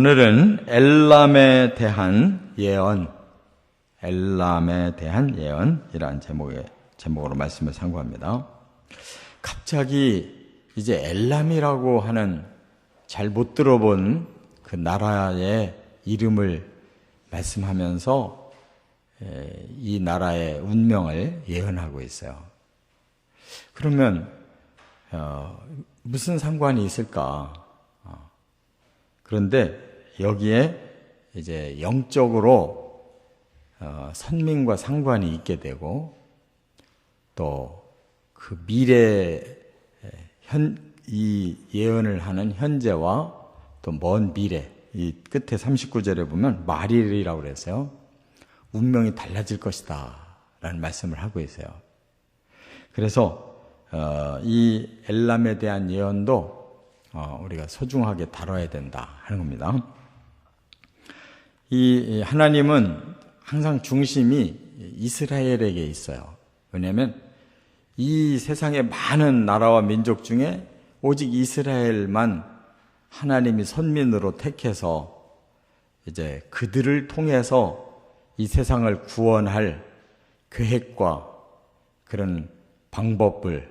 오늘은 엘람에 대한 예언, 엘람에 대한 예언이라는 제목의 제목으로 말씀을 상고합니다. 갑자기 이제 엘람이라고 하는 잘 못 들어본 그 나라의 이름을 말씀하면서 이 나라의 운명을 예언하고 있어요. 그러면 어, 무슨 상관이 있을까? 어, 그런데 여기에 이제 영적으로 어, 선민과 상관이 있게 되고 또 그 미래 현, 이 예언을 하는 현재와 또 먼 미래 이 끝에 39절에 보면 말일이라고 그랬어요. 운명이 달라질 것이다 라는 말씀을 하고 있어요. 그래서 어, 이 엘람에 대한 예언도 어, 우리가 소중하게 다뤄야 된다 하는 겁니다. 이 하나님은 항상 중심이 이스라엘에게 있어요. 왜냐하면 이 세상의 많은 나라와 민족 중에 오직 이스라엘만 하나님이 선민으로 택해서 이제 그들을 통해서 이 세상을 구원할 계획과 그런 방법을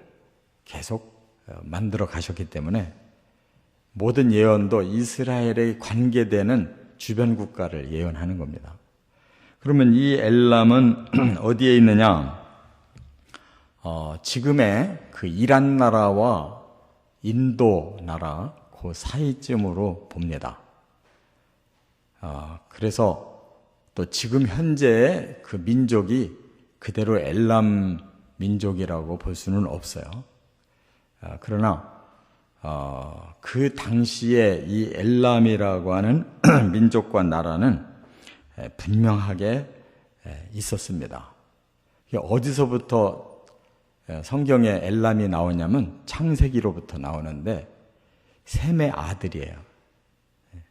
계속 만들어 가셨기 때문에 모든 예언도 이스라엘에 관계되는 주변 국가를 예언하는 겁니다. 그러면 이 엘람은 어디에 있느냐? 어, 지금의 그 이란 나라와 인도 나라 그 사이쯤으로 봅니다. 어, 그래서 또 지금 현재의 그 민족이 그대로 엘람 민족이라고 볼 수는 없어요. 어, 그러나 어, 그 당시에 이 엘람이라고 하는 민족과 나라는 분명하게 있었습니다. 어디서부터 예, 성경에 엘람이 나오냐면 창세기로부터 나오는데 셈의 아들이에요. 예.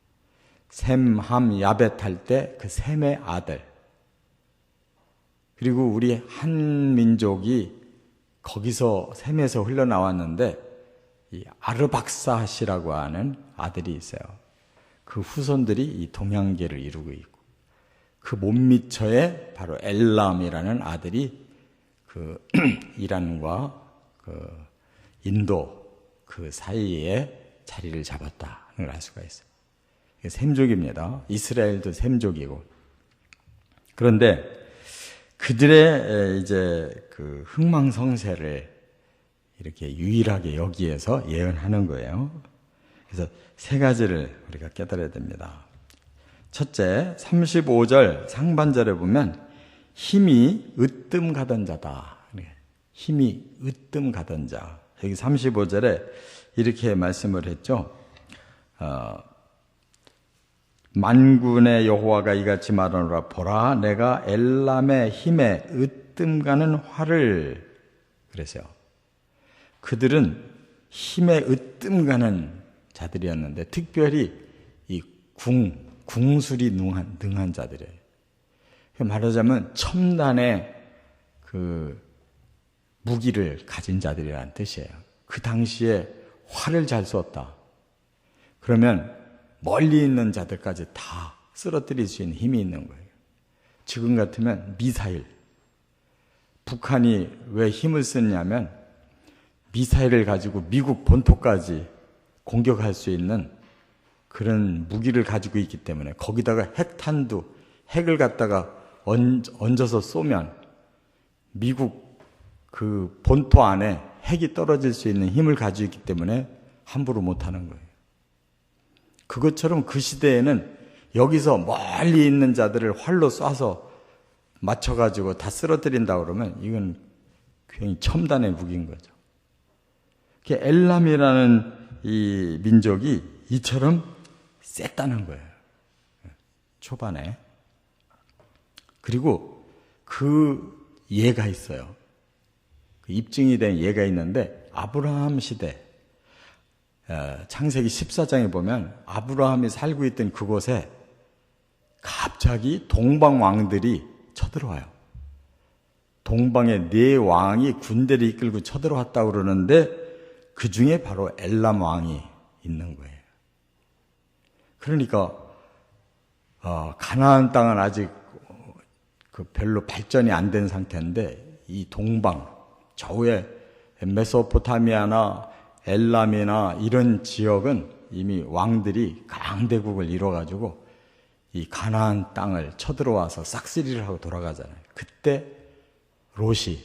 셈, 함, 야벳 할 때 그 셈의 아들. 그리고 우리 한 민족이 거기서 셈에서 흘러나왔는데 이 아르박사시라고 하는 아들이 있어요. 그 후손들이 이 동양계를 이루고 있고 그 몸미처에 바로 엘람이라는 아들이 그 이란과 그 인도 그 사이에 자리를 잡았다는 걸 알 수가 있어요. 샘족입니다. 이스라엘도 샘족이고. 그런데 그들의 이제 그 흥망성쇠를 이렇게 유일하게 여기에서 예언하는 거예요. 그래서 세 가지를 우리가 깨달아야 됩니다. 첫째, 35절 상반절에 보면 힘이 으뜸 가던 자다. 힘이 으뜸 가던 자. 여기 35절에 이렇게 말씀을 했죠. 어, 만군의 여호와가 이같이 말하노라 보라 내가 엘람의 힘에 으뜸 가는 활을 그랬어요. 그들은 힘에 으뜸 가는 자들이었는데 특별히 이 궁, 궁술이 능한, 능한 자들이에요. 말하자면 첨단의 그 무기를 가진 자들이라는 뜻이에요. 그 당시에 활을 잘 쏘았다. 그러면 멀리 있는 자들까지 다 쓰러뜨릴 수 있는 힘이 있는 거예요. 지금 같으면 미사일. 북한이 왜 힘을 쓰냐면 미사일을 가지고 미국 본토까지 공격할 수 있는 그런 무기를 가지고 있기 때문에 거기다가 핵탄두, 핵을 갖다가 얹어서 쏘면 미국 그 본토 안에 핵이 떨어질 수 있는 힘을 가지고 있기 때문에 함부로 못하는 거예요. 그것처럼 그 시대에는 여기서 멀리 있는 자들을 활로 쏴서 맞춰가지고 다 쓰러뜨린다 그러면 이건 굉장히 첨단의 무기인 거죠. 엘람이라는 이 민족이 이처럼 셌다는 거예요. 초반에. 그리고 그 예가 있어요. 그 입증이 된 예가 있는데 아브라함 시대 어, 창세기 14장에 보면 아브라함이 살고 있던 그곳에 갑자기 동방 왕들이 쳐들어와요. 동방의 네 왕이 군대를 이끌고 쳐들어왔다고 그러는데 그 중에 바로 엘람 왕이 있는 거예요. 그러니까 어, 가나안 땅은 아직 그 별로 발전이 안 된 상태인데 이 동방 저우의 메소포타미아나 엘람이나 이런 지역은 이미 왕들이 강대국을 이뤄가지고 이 가나안 땅을 쳐들어와서 싹쓸이를 하고 돌아가잖아요. 그때 롯이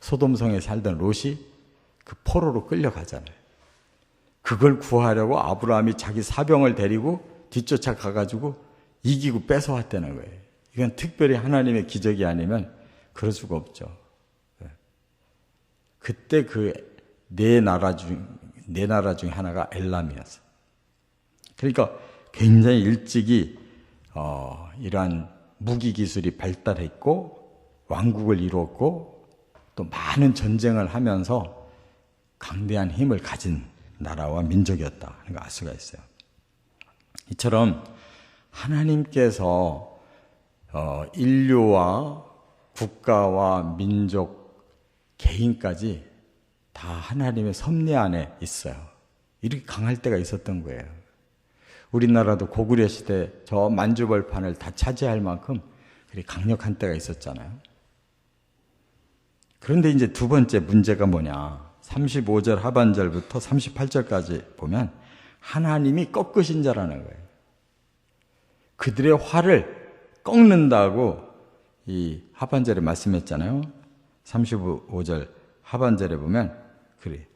소돔성에 살던 롯이 그 포로로 끌려가잖아요. 그걸 구하려고 아브라함이 자기 사병을 데리고 뒤쫓아 가가지고 이기고 뺏어왔다는 거예요. 이건 특별히 하나님의 기적이 아니면 그럴 수가 없죠. 예. 그때 그 네 나라 중, 네 나라 중 하나가 엘람이었어. 그러니까 굉장히 일찍이, 어, 이러한 무기 기술이 발달했고, 왕국을 이루었고, 또 많은 전쟁을 하면서 강대한 힘을 가진 나라와 민족이었다. 하는 걸 알 수가 있어요. 이처럼 하나님께서 어, 인류와 국가와 민족, 개인까지 다 하나님의 섭리 안에 있어요. 이렇게 강할 때가 있었던 거예요. 우리나라도 고구려 시대 저 만주벌판을 다 차지할 만큼 그렇게 강력한 때가 있었잖아요. 그런데 이제 두 번째 문제가 뭐냐. 35절 하반절부터 38절까지 보면 하나님이 꺾으신 자라는 거예요. 그들의 화를 꺾는다고 이 하반절에 말씀했잖아요. 35절 하반절에 보면 그래.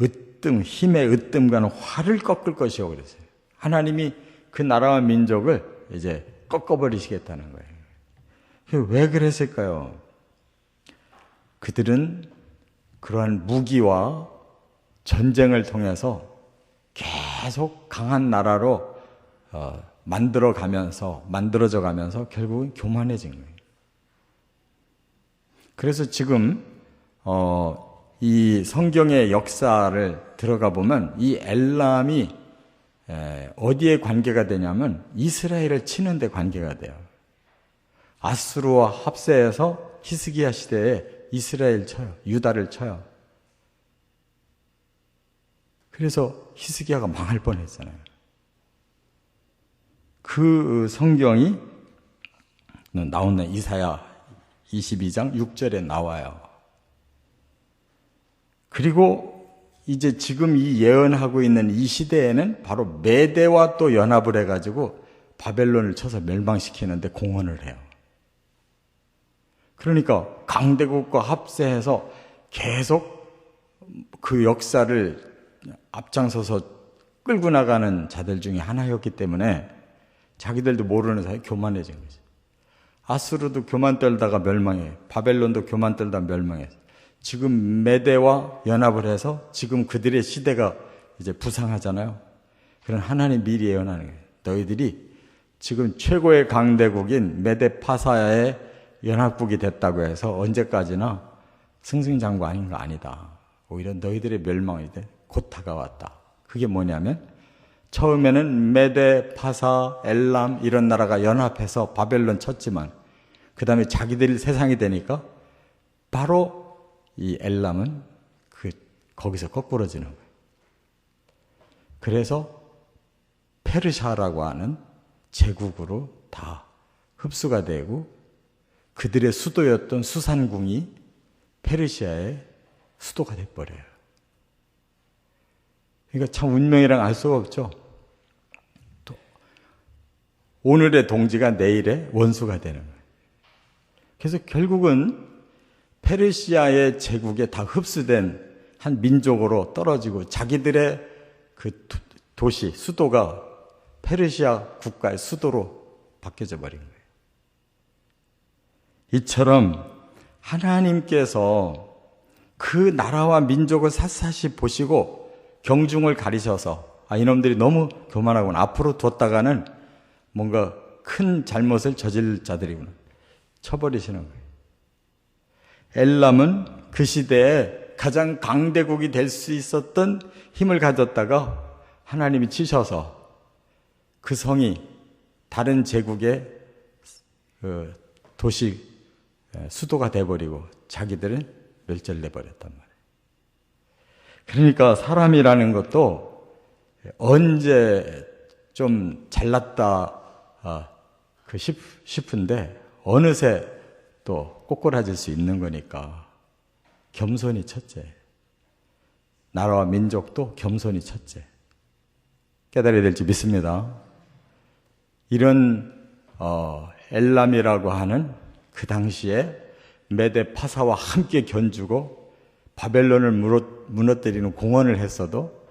으뜸 힘의 으뜸과는 화를 꺾을 것이요 그랬어요. 하나님이 그 나라와 민족을 이제 꺾어버리시겠다는 거예요. 왜 그랬을까요? 그들은 그러한 무기와 전쟁을 통해서 계속 강한 나라로 어, 만들어 가면서 만들어져 가면서 결국은 교만해진 거예요. 그래서 지금 어, 이 성경의 역사를 들어가 보면 이 엘람이 에, 어디에 관계가 되냐면 이스라엘을 치는데 관계가 돼요. 아수르와 합세해서 히스기야 시대에 이스라엘 쳐요. 유다를 쳐요. 그래서 히스기야가 망할 뻔했잖아요. 그 성경이 나오는 이사야 22장 6절에 나와요. 그리고 이제 지금 이 예언하고 있는 이 시대에는 바로 메대와 또 연합을 해가지고 바벨론을 쳐서 멸망시키는데 공헌을 해요. 그러니까 강대국과 합세해서 계속 그 역사를 앞장서서 끌고 나가는 자들 중에 하나였기 때문에 자기들도 모르는 사이 교만해진 거지. 아수르도 교만 떨다가 멸망해. 바벨론도 교만 떨다 멸망해. 지금 메대와 연합을 해서 지금 그들의 시대가 이제 부상하잖아요. 그런 하나님 미리 예언하는 거예요. 너희들이 지금 최고의 강대국인 메대 파사의 연합국이 됐다고 해서 언제까지나 승승장구 아닌 거 아니다. 오히려 너희들의 멸망이 돼. 곧 다가왔다. 그게 뭐냐면 처음에는 메데, 파사, 엘람 이런 나라가 연합해서 바벨론 쳤지만 그 다음에 자기들이 세상이 되니까 바로 이 엘람은 그 거기서 거꾸러지는 거예요. 그래서 페르샤라고 하는 제국으로 다 흡수가 되고 그들의 수도였던 수산궁이 페르시아의 수도가 돼버려요. 그러니까 참 운명이랑 알 수가 없죠. 또 오늘의 동지가 내일의 원수가 되는 거예요. 그래서 결국은 페르시아의 제국에 다 흡수된 한 민족으로 떨어지고 자기들의 그 도시, 수도가 페르시아 국가의 수도로 바뀌어져 버린 거예요. 이처럼 하나님께서 그 나라와 민족을 샅샅이 보시고 경중을 가리셔서 아, 이놈들이 너무 교만하구나. 앞으로 뒀다가는 뭔가 큰 잘못을 저질 자들이구나. 쳐버리시는 거예요. 엘람은 그 시대에 가장 강대국이 될 수 있었던 힘을 가졌다가 하나님이 치셔서 그 성이 다른 제국의 그 도시 수도가 돼버리고 자기들은 멸절돼 버렸단 말이에요. 그러니까 사람이라는 것도 언제 좀 잘났다 그 싶, 싶은데 어느새 또 꼬꾸라질 수 있는 거니까 겸손이 첫째. 나라와 민족도 겸손이 첫째. 깨달아야 될지 믿습니다. 이런 어, 엘람이라고 하는 그 당시에 메데 파사와 함께 견주고 바벨론을 무너뜨리는 공헌을 했어도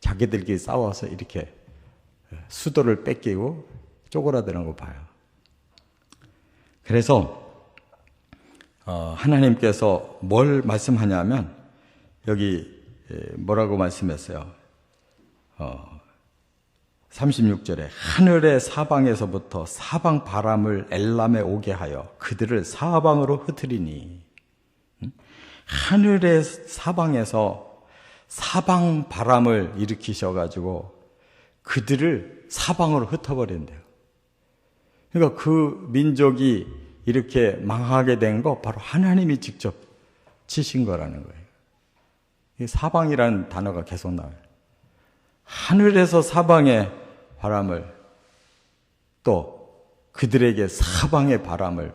자기들끼리 싸워서 이렇게 수도를 뺏기고 쪼그라드는 거 봐요. 그래서 어, 하나님께서 뭘 말씀하냐면 여기 뭐라고 말씀했어요? 어, 36절에 하늘의 사방에서부터 사방 바람을 엘람에 오게 하여 그들을 사방으로 흩으리니 하늘의 사방에서 사방 바람을 일으키셔 가지고 그들을 사방으로 흩어버린대요. 그러니까 그 민족이 이렇게 망하게 된 거 바로 하나님이 직접 치신 거라는 거예요. 사방이라는 단어가 계속 나와요. 하늘에서 사방의 바람을 또 그들에게 사방의 바람을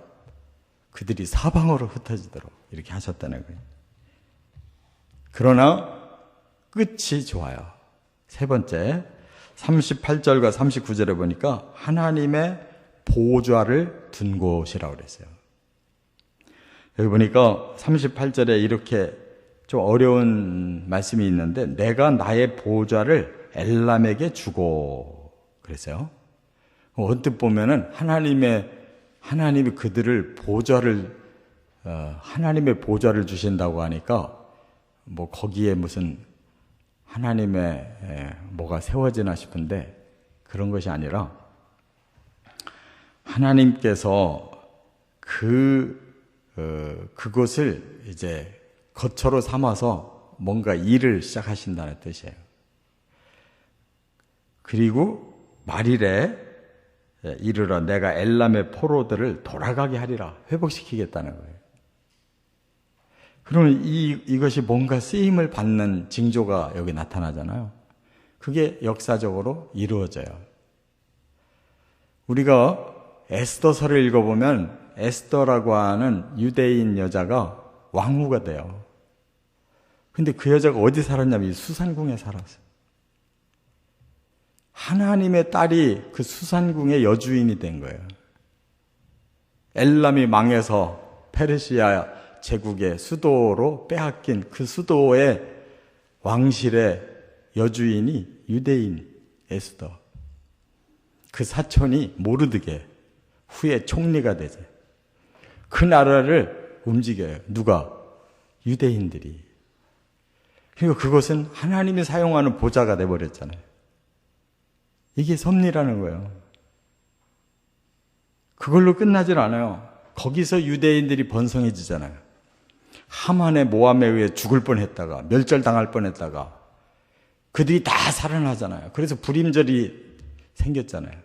그들이 사방으로 흩어지도록 이렇게 하셨다는 거예요. 그러나 끝이 좋아요. 세 번째, 38절과 39절에 보니까 하나님의 보좌를 둔 곳이라고 그랬어요. 여기 보니까 38절에 이렇게 좀 어려운 말씀이 있는데 내가 나의 보좌를 엘람에게 주고 그랬어요. 언뜻 보면은 하나님의 하나님이 그들을 보좌를 어, 하나님의 보좌를 주신다고 하니까 뭐 거기에 무슨 하나님의 에, 뭐가 세워지나 싶은데 그런 것이 아니라 하나님께서 그 어, 그곳을 이제 거처로 삼아서 뭔가 일을 시작하신다는 뜻이에요. 그리고 말일에 이르러 내가 엘람의 포로들을 돌아가게 하리라 회복시키겠다는 거예요. 그러면 이, 이것이 뭔가 쓰임을 받는 징조가 여기 나타나잖아요. 그게 역사적으로 이루어져요. 우리가 에스더서를 읽어보면 에스더라고 하는 유대인 여자가 왕후가 돼요. 근데 그 여자가 어디 살았냐면 수산궁에 살았어요. 하나님의 딸이 그 수산궁의 여주인이 된 거예요. 엘람이 망해서 페르시아 제국의 수도로 빼앗긴 그 수도의 왕실의 여주인이 유대인 에스더. 그 사촌이 모르드게 후에 총리가 되죠. 그 나라를 움직여요. 누가? 유대인들이. 그리고 그것은 하나님이 사용하는 보좌가 돼버렸잖아요. 이게 섭리라는 거예요. 그걸로 끝나질 않아요. 거기서 유대인들이 번성해지잖아요. 하만의 모함에 의해 죽을 뻔했다가 멸절당할 뻔했다가 그들이 다 살아나잖아요. 그래서 불임절이 생겼잖아요.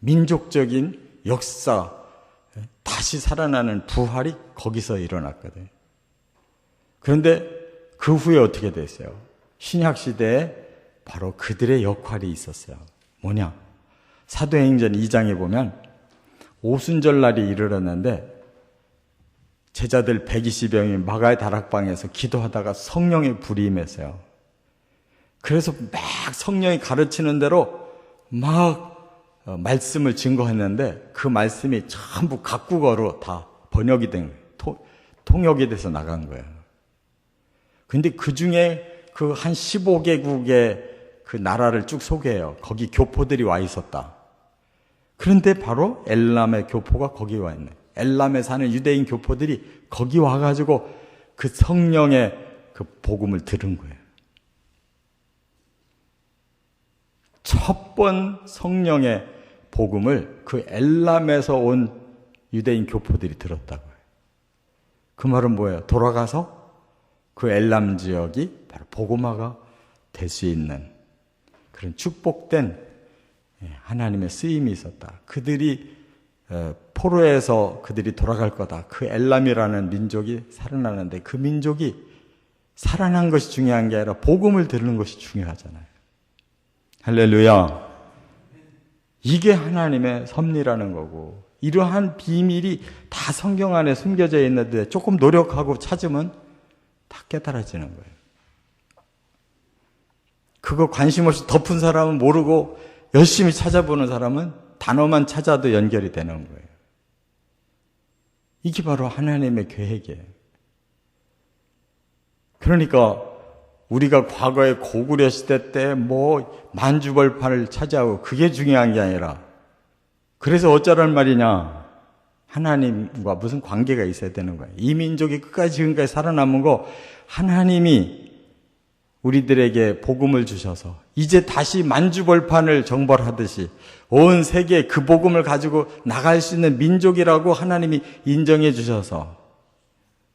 민족적인 역사 다시 살아나는 부활이 거기서 일어났거든요. 그런데 그 후에 어떻게 됐어요? 신약 시대에 바로 그들의 역할이 있었어요. 뭐냐? 사도행전 2장에 보면 오순절 날이 이르렀는데 제자들 120여 명이 마가의 다락방에서 기도하다가 성령의 불이 임했어요. 그래서 막 성령이 가르치는 대로 막 어, 말씀을 증거했는데 그 말씀이 전부 각국어로 다 번역이 된 거예요. 통역이 돼서 나간 거예요. 근데 그 중에 그 한 15개국의 그 나라를 쭉 소개해요. 거기 교포들이 와 있었다. 그런데 바로 엘람의 교포가 거기 와 있네. 엘람에 사는 유대인 교포들이 거기 와가지고 그 성령의 그 복음을 들은 거예요. 첫 번 성령의 복음을 그 엘람에서 온 유대인 교포들이 들었다고요. 그 말은 뭐예요? 돌아가서 그 엘람 지역이 바로 복음화가 될 수 있는 그런 축복된 예, 하나님의 쓰임이 있었다. 그들이 어, 포로에서 그들이 돌아갈 거다. 그 엘람이라는 민족이 살아나는데 그 민족이 살아난 것이 중요한 게 아니라 복음을 들는 것이 중요하잖아요. 할렐루야. 이게 하나님의 섭리라는 거고 이러한 비밀이 다 성경 안에 숨겨져 있는데 조금 노력하고 찾으면 다 깨달아지는 거예요. 그거 관심 없이 덮은 사람은 모르고 열심히 찾아보는 사람은 단어만 찾아도 연결이 되는 거예요. 이게 바로 하나님의 계획이에요. 그러니까 우리가 과거에 고구려 시대 때 뭐 만주벌판을 차지하고 그게 중요한 게 아니라 그래서 어쩌란 말이냐 하나님과 무슨 관계가 있어야 되는 거예요. 이 민족이 끝까지 지금까지 살아남은 거 하나님이 우리들에게 복음을 주셔서 이제 다시 만주벌판을 정벌하듯이 온 세계에 그 복음을 가지고 나갈 수 있는 민족이라고 하나님이 인정해 주셔서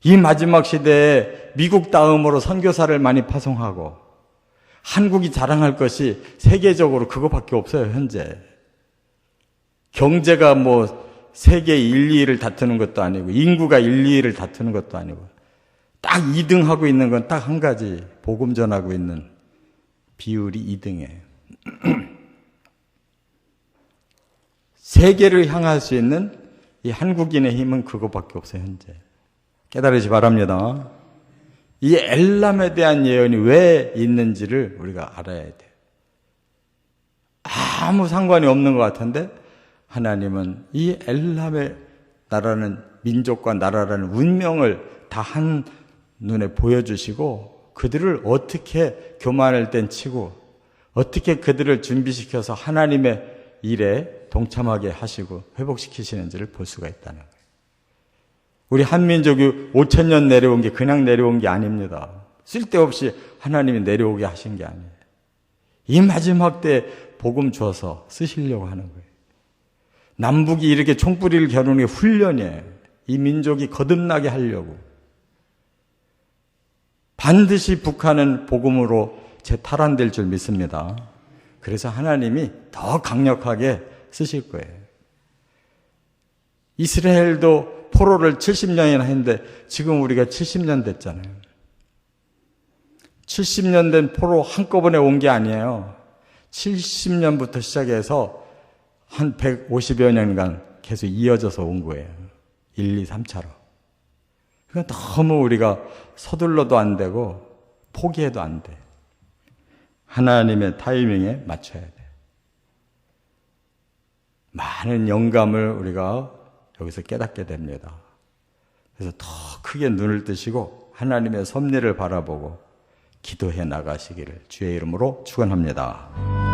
이 마지막 시대에 미국 다음으로 선교사를 많이 파송하고 한국이 자랑할 것이 세계적으로 그거밖에 없어요, 현재. 경제가 뭐 세계 1, 2위를 다투는 것도 아니고 인구가 1, 2위를 다투는 것도 아니고 딱 2등 하고 있는 건 딱 한 가지 복음 전하고 있는 비율이 2등이에요. 세계를 향할 수 있는 이 한국인의 힘은 그거밖에 없어요, 현재. 깨달으시 바랍니다. 이 엘람에 대한 예언이 왜 있는지를 우리가 알아야 돼요. 아무 상관이 없는 것 같은데 하나님은 이 엘람의 나라는 민족과 나라라는 운명을 다한 눈에 보여주시고 그들을 어떻게 교만할 땐 치고 어떻게 그들을 준비시켜서 하나님의 일에 동참하게 하시고 회복시키시는지를 볼 수가 있다는 거예요. 우리 한민족이 5천 년 내려온 게 그냥 내려온 게 아닙니다. 쓸데없이 하나님이 내려오게 하신 게 아니에요. 이 마지막 때 복음 줘서 쓰시려고 하는 거예요. 남북이 이렇게 총뿌리를 겨누는 게 훈련이에요. 이 민족이 거듭나게 하려고. 반드시 북한은 복음으로 재탈환될 줄 믿습니다. 그래서 하나님이 더 강력하게 쓰실 거예요. 이스라엘도 포로를 70년이나 했는데 지금 우리가 70년 됐잖아요. 70년 된 포로 한꺼번에 온 게 아니에요. 70년부터 시작해서 한 150여 년간 계속 이어져서 온 거예요. 1, 2, 3차로. 그러니까 너무 우리가 서둘러도 안 되고 포기해도 안 돼. 하나님의 타이밍에 맞춰야 돼. 많은 영감을 우리가 여기서 깨닫게 됩니다. 그래서 더 크게 눈을 뜨시고 하나님의 섭리를 바라보고 기도해 나가시기를 주의 이름으로 축원합니다.